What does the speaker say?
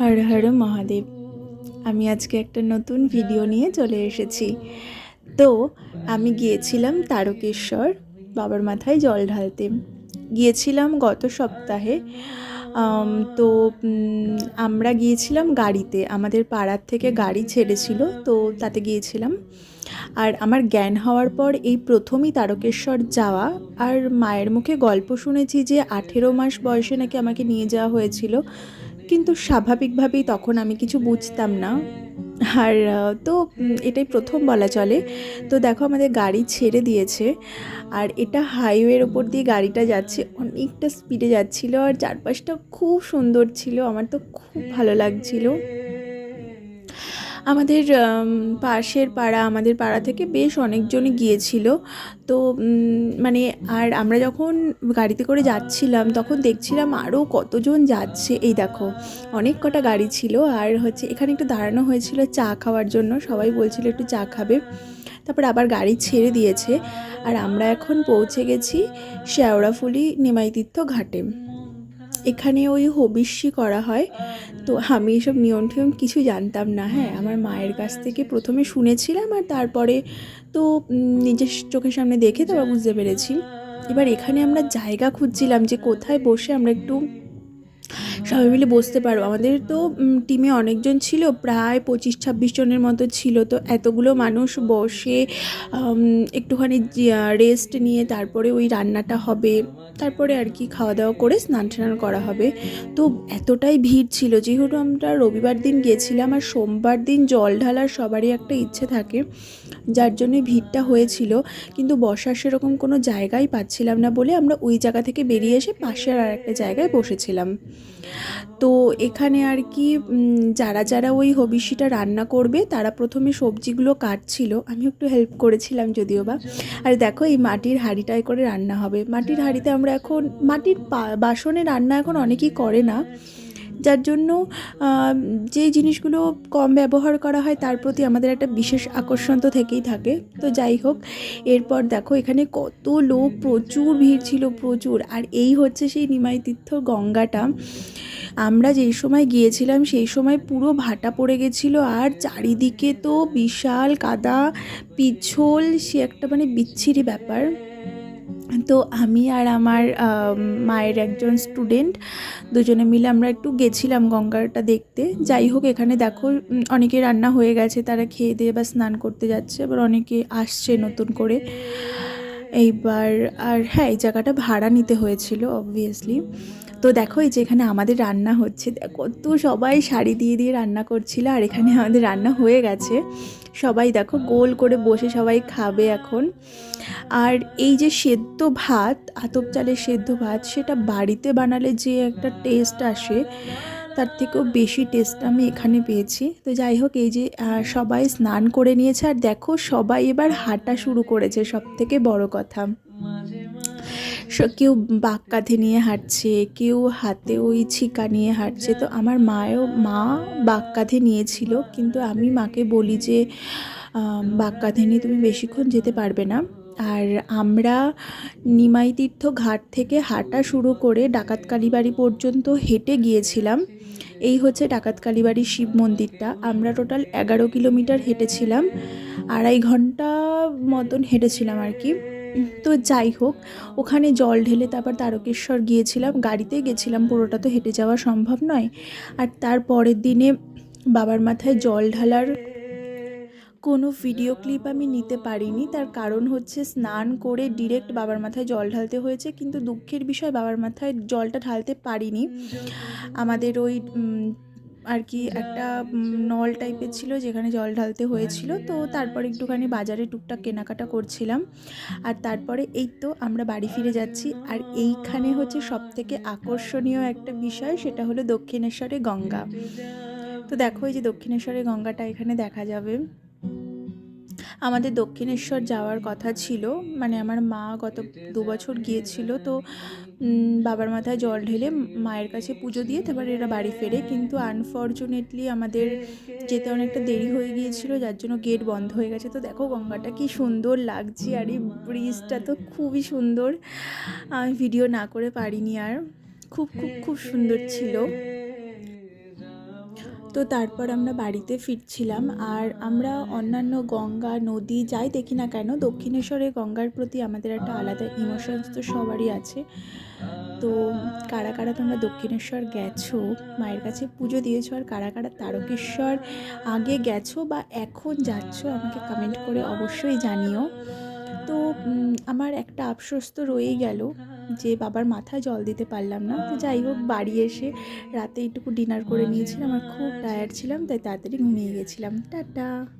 হর হর মহাদেব। আমি আজকে একটা নতুন ভিডিও নিয়ে চলে এসেছি। তো আমি গিয়েছিলাম তারকেশ্বর বাবার মাথায় জল ঢালতে। গিয়েছিলাম গত সপ্তাহে। তো আমরা গিয়েছিলাম গাড়িতে। আমাদের পাড়ার থেকে গাড়ি ছেড়েছিল, তো তাতে গিয়েছিলাম। আর আমার জ্ঞান হওয়ার পর এই প্রথমই তারকেশ্বর যাওয়া। আর মায়ের মুখে গল্প শুনেছি যে আঠেরো মাস বয়সে নাকি আমাকে নিয়ে যাওয়া হয়েছিল। কিন্তু স্বাভাবিকভাবেই তখন আমি কিছু বুঝতাম না। আর তো এটাই প্রথম বলা চলে। তো দেখো আমাদের গাড়ি ছেড়ে দিয়েছে। আর এটা হাইওয়ের ওপর দিয়ে গাড়িটা যাচ্ছে, অনেকটা স্পিডে যাচ্ছিল। আর চারপাশটা খুব সুন্দর ছিল। আমার তো খুব ভালো লাগছিল। আমাদের পাশের পাড়া, আমাদের পাড়া থেকে বেশ অনেকজনই গিয়েছিল। তো মানে আর আমরা যখন গাড়িতে করে যাচ্ছিলাম, তখন দেখছিলাম আরও কতজন যাচ্ছে। এই দেখো, অনেক কটা গাড়ি ছিল। আর হচ্ছে, এখানে একটু দাঁড়ানো হয়েছিল চা খাওয়ার জন্য। সবাই বলছিল একটু চা খাবে। তারপর আবার গাড়ি ছেড়ে দিয়েছে। আর আমরা এখন পৌঁছে গেছি শেওড়াফুলি নিমাইতীর্থ ঘাটে। এখানে ওই হবিষ্যি করা হয়। তো আমি এসব নিয়ম টিয়ম কিছু জানতাম না। হ্যাঁ আমার মায়ের কাছ থেকে প্রথমে শুনেছিলাম আর তারপরে তো নিজের চোখের সামনে দেখে তারপর বুঝতে পেরেছি। এবার এখানে আমরা জায়গা খুঁজছিলাম যে কোথায় বসে আমরা একটু সবাই মিলে বসতে পারব আমাদের তো টিমে অনেকজন ছিল, প্রায় পঁচিশ ছাব্বিশ জনের মতো ছিল। তো এতগুলো মানুষ বসে একটুখানি রেস্ট নিয়ে তারপরে ওই রান্নাটা হবে, তারপরে আর কি খাওয়া দাওয়া করে স্নান টান করা হবে। তো এতটাই ভিড় ছিল। যেহেতু আমরা রবিবার দিন গিয়েছিলাম আর সোমবার দিন জল ঢালার সবারই একটা ইচ্ছে থাকে, যার জন্যই ভিড়টা হয়েছিল। কিন্তু বসার সেরকম কোনো জায়গাই পাচ্ছিলাম না বলে আমরা ওই জায়গা থেকে বেরিয়ে এসে পাশের আর একটা জায়গায় বসেছিলাম। তো এখানে আর কি যারা যারা ওই হবিষিটা রান্না করবে, তারা প্রথমে সবজিগুলো কাটছিল। আমি একটু হেল্প করেছিলাম যদিও বা। আর দেখো এই মাটির হাঁড়িটায় করে রান্না হবে। মাটির হাঁড়িতে আমরা এখন, মাটির বাসনে রান্না এখন অনেকেই করে না। যার জন্য যে জিনিসগুলো কম ব্যবহার করা হয় তার প্রতি আমাদের একটা বিশেষ আকর্ষণ তো থেকেই থাকে। তো যাই হোক, এরপর দেখো এখানে কত লোক, প্রচুর ভিড় ছিল, প্রচুর। আর এই হচ্ছে সেই নিমাই তীর্থ গঙ্গাটা। আমরা যেই সময় গিয়েছিলাম সেই সময় পুরো ভাটা পড়ে গেছিল আর চারিদিকে তো বিশাল কাদা পিছল সে একটা মানে বিচ্ছিরি ব্যাপার। তো আমি আর আমার মায়ের একজন স্টুডেন্ট দুজনে মিলে আমরা একটু গেছিলাম গঙ্গাটা দেখতে। যাই হোক, এখানে দেখো অনেকে রান্না হয়ে গেছে, তারা খেয়ে দিয়ে বা স্নান করতে যাচ্ছে, আবার অনেকে আসছে নতুন করে। এইবার, আর হ্যাঁ এই জায়গাটা ভাড়া নিতে হয়েছিল অবভিয়াসলি তো দেখো এই যে এখানে আমাদের রান্না হচ্ছে। দেখো, তো সবাই শাড়ি দিয়ে দিয়ে রান্না করছিল আর এখানে আমাদের রান্না হয়ে গেছে। সবাই দেখো গোল করে বসে সবাই খাবে এখন। আর এই যে সেদ্ধ ভাত, আতপ চালের সেদ্ধ ভাত, সেটা বাড়িতে বানালে যে একটা টেস্ট আসে, তার থেকেও বেশি টেস্ট আমি এখানে পেয়েছি। তো যাই হোক, এই যে সবাই স্নান করে নিয়েছে। আর দেখো, সবাই এবার হাঁটা শুরু করেছে সব থেকে বড় কথা। কেউ বাক কাঁধে নিয়ে হাঁটছে, কেউ হাতে ওই ছিকা নিয়ে হাঁটছে। তো আমার মায়ও, মা বাক কাঁধে নিয়েছিল, কিন্তু আমি মাকে বলি যে বাক কাঁধে নিয়ে তুমি বেশিক্ষণ যেতে পারবে না। আর আমরা নিমাই তীর্থ ঘাট থেকে হাঁটা শুরু করে ডাকাত কালীবাড়ি পর্যন্ত হেঁটে গিয়েছিলাম। এই হচ্ছে ডাকাত কালীবাড়ি শিব মন্দিরটা। আমরা টোটাল এগারো কিলোমিটার হেঁটেছিলাম, আড়াই ঘণ্টা মতন হেঁটেছিলাম আর কি। তো যাই হোক, ওখানে জল ঢেলে তারপর তারকেশ্বর গিয়েছিলাম। গাড়িতে গেছিলাম, পুরোটা তো হেঁটে যাওয়া সম্ভব নয়। আর তার পরের দিনে বাবার মাথায় জল ঢালার কোনো ভিডিও ক্লিপ আমি নিতে পারিনি। তার কারণ হচ্ছে স্নান করে ডিরেক্ট বাবার মাথায় জল ঢালতে হয়েছে, কিন্তু দুঃখের বিষয় বাবার মাথায় জলটা ঢালতে পারিনি। আমাদের ওই আর কি একটা নল টাইপের ছিল যেখানে জল ঢালতে হয়েছিল। তো তারপর একটুখানি বাজারে টুকটাক কেনাকাটা করছিলাম। আর তারপরে এই তো আমরা বাড়ি ফিরে যাচ্ছি। আর এইখানে হচ্ছে সব থেকে আকর্ষণীয় একটা বিষয়, সেটা হলো দক্ষিণেশ্বরে গঙ্গা। তো দেখো এই যে দক্ষিণেশ্বরে গঙ্গাটা এখানে দেখা যাবে। আমাদের দক্ষিণেশ্বর যাওয়ার কথা ছিল। মানে আমার মা গত দু বছর গিয়েছিল তো বাবার মাথায় জল ঢেলে মায়ের কাছে পুজো দিয়ে তারপর এরা বাড়ি ফেরে। কিন্তু আনফর্চুনেটলি আমাদের যেতে অনেকটা দেরি হয়ে গিয়েছিল, যার জন্য গেট বন্ধ হয়ে গেছে। তো দেখো গঙ্গাটা কি সুন্দর লাগছে, আর এই ব্রিজটা তো খুবই সুন্দর। আমি ভিডিও না করে পারিনি আর। খুব খুব খুব সুন্দর ছিল। তো তারপর আমরা বাড়িতে ফিরছিলাম আর আমরা অন্যান্য গঙ্গা, নদী যাই দেখি না কেন, দক্ষিণেশ্বরে গঙ্গার প্রতি আমাদের একটা আলাদা ইমোশনস তো সবারই আছে। তো কারা কারা তোমরা দক্ষিণেশ্বর গেছো, মায়ের কাছে পুজো দিয়েছ আর কারা কারা তারকেশ্বর আগে গেছো বা এখন যাচ্ছো আমাকে কমেন্ট করে অবশ্যই জানিও। তো আমার একটা আফসোস তো রয়েই গেল যে বাবার মাথায় জল দিতে পারলাম না। তো যাই হোক, বাড়ি এসে রাতে একটুকু ডিনার করে নিয়েছিলাম আমার খুব টায়ার্ড ছিলাম, তাই তাড়াতাড়ি ঘুমিয়ে গেছিলাম। টাটা।